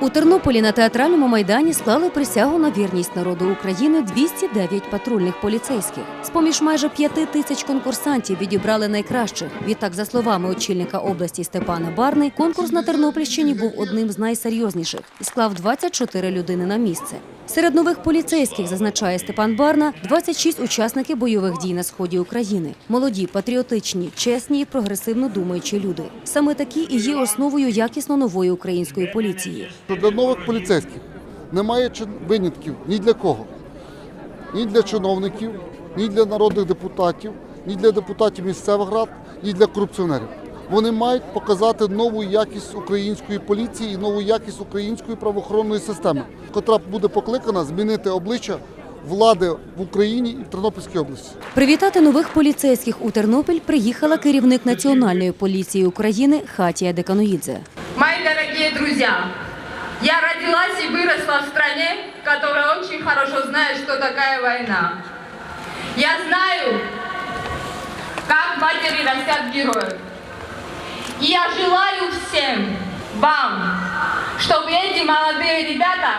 У Тернополі на театральному майдані склали присягу на вірність народу України 209 патрульних поліцейських. З поміж майже п'яти тисяч конкурсантів відібрали найкращих. Відтак, за словами очільника області Степана Барни, конкурс на Тернопільщині був одним з найсерйозніших і склав 24 людини на місце. Серед нових поліцейських, зазначає Степан Барна, 26 учасники бойових дій на сході України. Молоді, патріотичні, чесні і прогресивно думаючі люди. Саме такі і є основою якісно нової української поліції. для нових поліцейських немає винятків ні для кого. Ні для чиновників, ні для народних депутатів, ні для депутатів місцевих рад, ні для корупціонерів. Вони мають показати нову якість української поліції і нову якість української правоохоронної системи, котра буде покликана змінити обличчя влади в Україні і в Тернопільській області. Привітати нових поліцейських у Тернопіль приїхала керівник Національної поліції України Хатія Деканоїдзе. Мои дорогие друзья, я родилась и выросла в стране, которая очень хорошо знает, что такая война. Я знаю, как матери растят героев. И я желаю всем вам, чтобы эти молодые ребята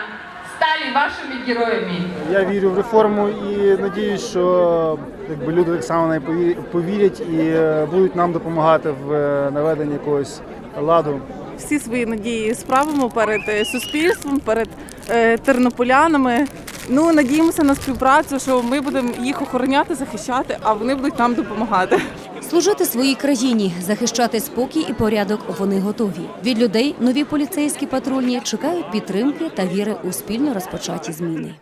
стали вашими героями. Я вірю в реформу і надіюсь, що якби люди так само в неї пові- повірять і е, будуть нам допомагати в е, наведенні якогось ладу. всі свої надії справимо перед е, суспільством, перед е, тернополянами. Ну надіємося на співпрацю, що ми будемо їх охороняти, захищати, а вони будуть нам допомагати. Служити своїй країні, захищати спокій і порядок вони готові. Від людей нові поліцейські патрульні чекають підтримки та віри у спільно розпочаті зміни.